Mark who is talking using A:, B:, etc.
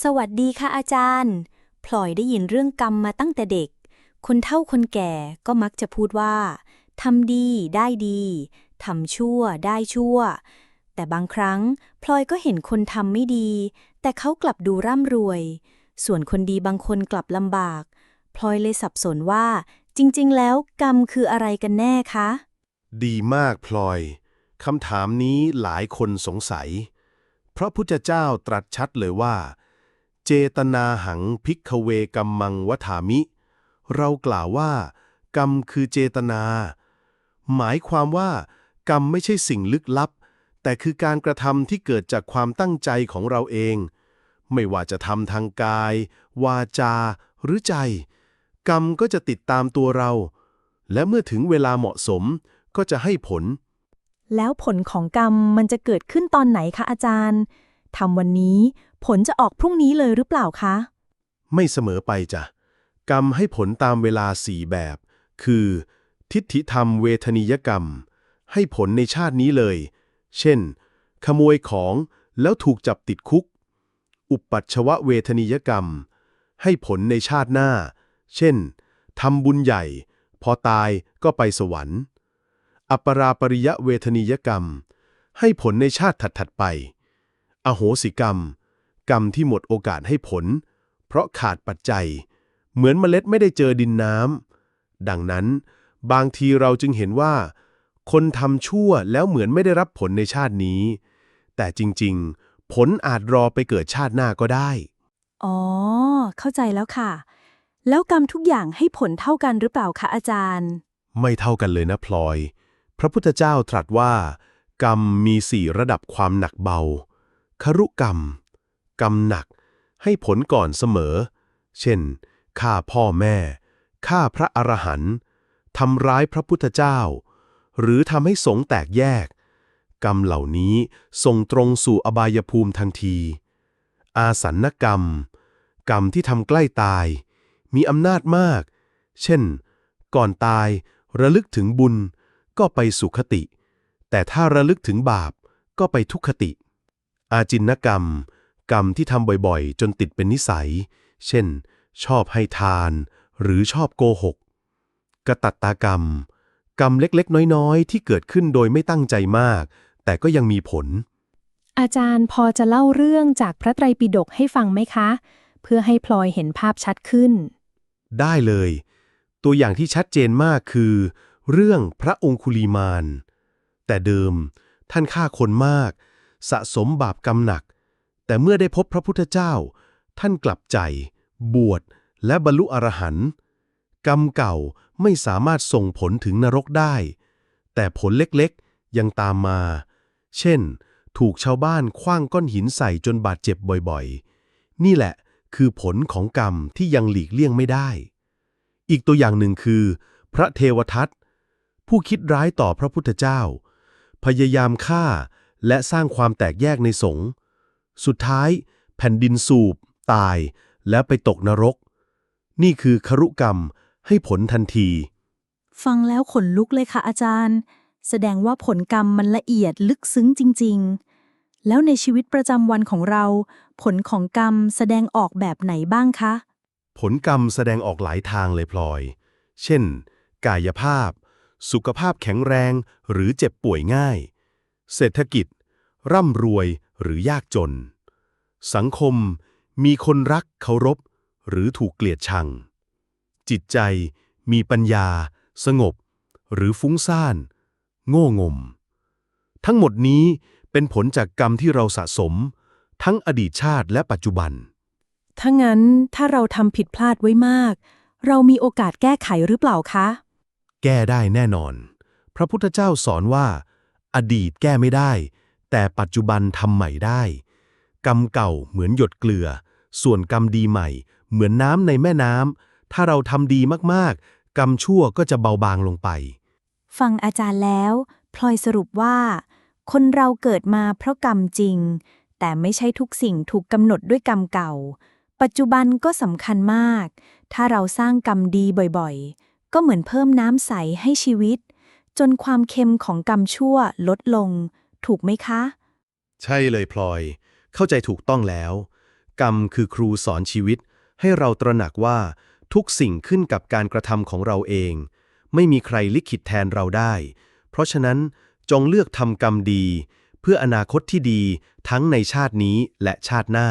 A: สวัสดีค่ะอาจารย์ พลอยได้ยินเรื่องกรรมมาตั้งแต่เด็ก คนเฒ่าคนแก่ก็มักจะพูดว่าทำดีได้ดีทำชั่วได้ชั่ว แต่บางครั้งพลอยก็เห็นคนทำไม่ดี แต่เขากลับดูร่ำรวย ส่วนคนดีบางคนกลับลำบาก พลอยเลยสับสนว่า จริง ๆ แล้วกรรมคืออะไรกันแน่คะ
B: ดีมากพลอยคำถามนี้หลายคนสงสัย เพราะพุทธเจ้าตรัสชัดเลยว่า เจตนาหังพิกเวกัมมังวถามิ เรากล่าวว่า กรรมคือเจตนา หมายความว่า กรรมไม่ใช่สิ่งลึกลับ แต่คือการกระทำที่เกิดจากความตั้งใจของเราเอง ไม่ว่าจะทำทางกาย วาจา หรือใจ กรรมก็จะติดตามตัวเรา และเมื่อถึงเวลาเหมาะสมก็จะให้ผล
C: แล้วผลของกรรมมันจะเกิดขึ้นตอนไหนคะอาจารย์ ทำวันนี้ ผลจะออกพรุ่งนี้เลยหรือเปล่าคะ
B: ไม่เสมอไปจ้ะ กรรมให้ผลตามเวลาสี่แบบ คือ ทิฏฐิธรรมเวทนิยกรรม ให้ผลในชาตินี้เลย เช่น ขโมยของแล้วถูกจับติดคุก อุปัชชวะเวทนิยกรรม ให้ผลในชาติหน้า เช่นทำบุญใหญ่ พอตายก็ไปสวรรค์ อัปปราปริยะเวทนิยกรรม ให้ผลในชาติถัด ๆ ไป อโหสิกรรม กรรมที่หมดโอกาสให้ผล เพราะขาดปัจจัย เหมือนเมล็ดไม่ได้เจอดินน้ำดังนั้น บางทีเราจึงเห็นว่า คนทำชั่วแล้วเหมือนไม่ได้รับผลในชาตินี้ แต่จริงๆ ผลอาจรอไปเกิดชาติหน้าก็ได้
C: อ๋อ เข้าใจแล้วค่ะ แล้วกรรมทุกอย่างให้ผลเท่ากันหรือเปล่าคะอาจารย์
B: ไม่เท่ากันเลยนะพลอย พระพุทธเจ้าตรัสว่า กรรมมีสี่ระดับความหนักเบา ครุกรรม กรรมหนัก ให้ผลก่อนเสมอ เช่นฆ่าพ่อแม่ฆ่าพระอรหันต์ทำร้ายพระพุทธเจ้า หรือทำให้สงแตกแยก กรรมเหล่านี้ส่งตรงสู่อบายภูมิทันที อาสันนกรรม กรรมที่ทำใกล้ตาย มีอำนาจมาก เช่น ก่อนตายระลึกถึงบุญก็ไปสุขติ แต่ถ้าระลึกถึงบาปก็ไปทุกขติ อาจินนกรรม กรรมที่ทำบ่อยๆ จนติดเป็นนิสัย เช่น ชอบให้ทาน หรือชอบโกหกกตัตตากรรม กรรมเล็กๆ น้อยๆ ที่เกิดขึ้นโดยไม่ตั้งใจมาก แต่ก็ยังมีผล
C: อาจารย์พอจะเล่าเรื่องจากพระไตรปิฎกให้ฟังไหมคะ เพื่อให้พลอยเห็นภาพชัดขึ้น
B: ได้เลย ตัวอย่างที่ชัดเจนมากคือ เรื่องพระองคุลีมาน แต่เดิมท่านฆ่าคนมาก สะสมบาปกรรมหนัก แต่เมื่อได้พบพระพุทธเจ้า ท่านกลับใจ บวชและบรรลุอรหันต์กรรมเก่าไม่สามารถส่งผลถึงนรกได้ แต่ผลเล็กๆยังตามมา เช่น ถูกชาวบ้านคว้างก้อนหินใส่จนบาดเจ็บบ่อยๆ นี่แหละคือผลของกรรมที่ยังหลีกเลี่ยงไม่ได้ อีกตัวอย่างหนึ่งคือ พระเทวทัตผู้คิดร้ายต่อพระพุทธเจ้า พยายามฆ่า และสร้างความแตกแยกในสงฆ์สุดท้าย แผ่นดินสูบ ตาย และไปตกนรก นี่คือครุกรรมให้ผลทันที
C: ฟังแล้วขนลุกเลยค่ะอาจารย์ แสดงว่าผลกรรมมันละเอียดลึกซึ้งจริง ๆ แล้วในชีวิตประจำวันของเรา ผลของกรรมแสดงออกแบบไหนบ้างคะ
B: ผลกรรมแสดงออกหลายทางเลยพลอย เช่น กายภาพ สุขภาพแข็งแรงหรือเจ็บป่วยง่าย เศรษฐกิจ ร่ำรวยหรือยากจน สังคมมีคนรักเคารพ หรือถูกเกลียดชัง จิตใจมีปัญญา สงบ หรือฟุ้งซ่าน โง่งม ทั้งหมดนี้เป็นผลจากกรรมที่เราสะสม ทั้งอดีตชาติและปัจจุบัน
C: ถ้างั้นถ้าเราทำผิดพลาดไว้มาก เรามีโอกาสแก้ไขหรือเปล่าคะ
B: แก้ได้แน่นอน พระพุทธเจ้าสอนว่า อดีตแก้ไม่ได้ แต่ปัจจุบันทำใหม่ได้ กรรมเก่าเหมือนหยดเกลือ ส่วนกรรมดีใหม่ เหมือนน้ำในแม่น้ำถ้าเราทำดีมากๆ กรรมชั่วก็จะเบาบางลงไป
A: ฟังอาจารย์แล้วพลอยสรุปว่า คนเราเกิดมาเพราะกรรมจริง แต่ไม่ใช่ทุกสิ่งถูกกำหนดด้วยกรรมเก่า ปัจจุบันก็สำคัญมาก ถ้าเราสร้างกรรมดีบ่อยๆ ก็เหมือนเพิ่มน้ำใสให้ชีวิต จนความเค็มของกรรมชั่วลดลง ถูกไหมคะ
B: ใช่เลยพลอย เข้าใจถูกต้องแล้ว กรรมคือครูสอนชีวิต ให้เราตระหนักว่าทุกสิ่งขึ้นกับการกระทำของเราเอง ไม่มีใครลิขิตแทนเราได้ เพราะฉะนั้นจงเลือกทำกรรมดี เพื่ออนาคตที่ดีทั้งในชาตินี้และชาติหน้า